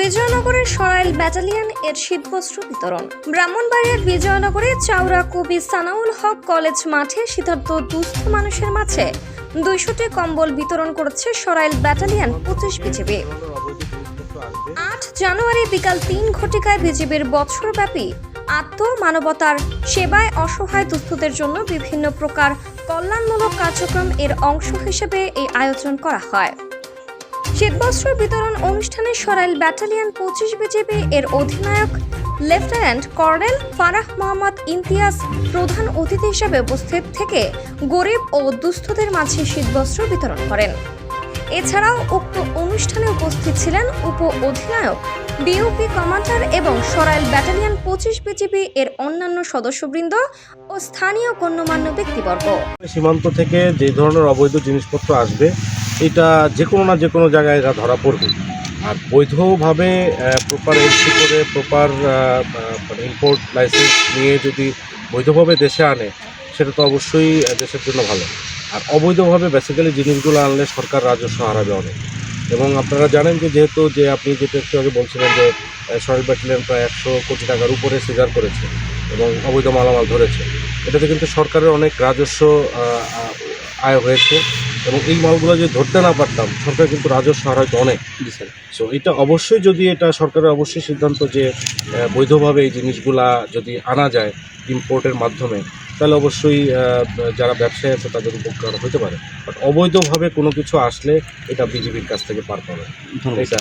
বিজয়নগরের Sarail battalion এর শীতবস্ত্র বিতরণ। ব্রাহ্মণবাড়িয়ার বিজয়নগরে চাওড়া কবি সানাউল হক কলেজ মাঠে শীতার্থ দুস্থ মানুষের মাঝে দুইশোটি কম্বল বিতরণ করেছে সরাইল ব্যাটালিয়ন পঁচিশ বিজিবি আট জানুয়ারি বিকাল তিন ঘটিকায় বিজিবির বছরব্যাপী আত্ম মানবতার সেবায় অসহায় দুস্থদের জন্য বিভিন্ন প্রকার কল্যাণমূলক কার্যক্রম এর অংশ হিসেবে এই আয়োজন করা হয়। শীতবস্ত্র বিতরণ অনুষ্ঠানে সরাইল ব্যাটালিয়ন পঁচিশ বিজিবি এর অধিনায়ক, লেফটেন্যান্ট কর্নেল ফারাহ মোহাম্মদ ইমতিয়াজ প্রধান অতিথি হিসেবে উপস্থিত থেকে গরিব ও দুস্থদের মাঝে শীতবস্ত্র বিতরণ করেন। এছাড়াও উক্ত অনুষ্ঠানে উপস্থিত ছিলেন উপ অধিনায়ক বিউপি কমান্ডার এবং সরাইল ব্যাটালিয়ন পঁচিশ বিজিবি এর অন্যান্য সদস্যবৃন্দ ও স্থানীয় গণ্যমান্য ব্যক্তিবর্গ। সীমান্ত থেকে যে ধরনের অবৈধ জিনিসপত্র আসবে এটা যে কোনো না যে কোনো জায়গায় এরা ধরা পড়বে। আর বৈধভাবে প্রপার এন্ট্রি করে প্রপার ইম্পোর্ট লাইসেন্স নিয়ে যদি বৈধভাবে দেশে আনে, সেটা তো অবশ্যই দেশের জন্য ভালো। আর অবৈধভাবে বেসিক্যালি জিনিসগুলো আনলে সরকার রাজস্ব হারাবে অনেক। এবং আপনারা জানেন যে, যেহেতু যে আপনি যেটা একটু আগে বলছিলেন যে সরকার ব্যাটালিয়ন প্রায় একশো কোটি টাকার উপরে সিজার করেছে এবং অবৈধ মালামাল ধরেছে, এটাতে কিন্তু সরকারের অনেক রাজস্ব আয় হয়েছে। এবং এই মালগুলো যদি ধরতে না পারতাম সরকার কিন্তু রাজস্ব হারাইতো অনেক। সো এটা অবশ্যই যদি এটা সরকারের অবশ্যই সিদ্ধান্ত যে বৈধভাবে এই জিনিসগুলা যদি আনা যায় ইম্পোর্টের মাধ্যমে তাহলে অবশ্যই যারা ব্যবসায়ী আছে তাদের উপকার হতে পারে। বাট অবৈধভাবে কোনো কিছু আসলে এটা বিজেপির কাছ থেকে পার পাবে এটা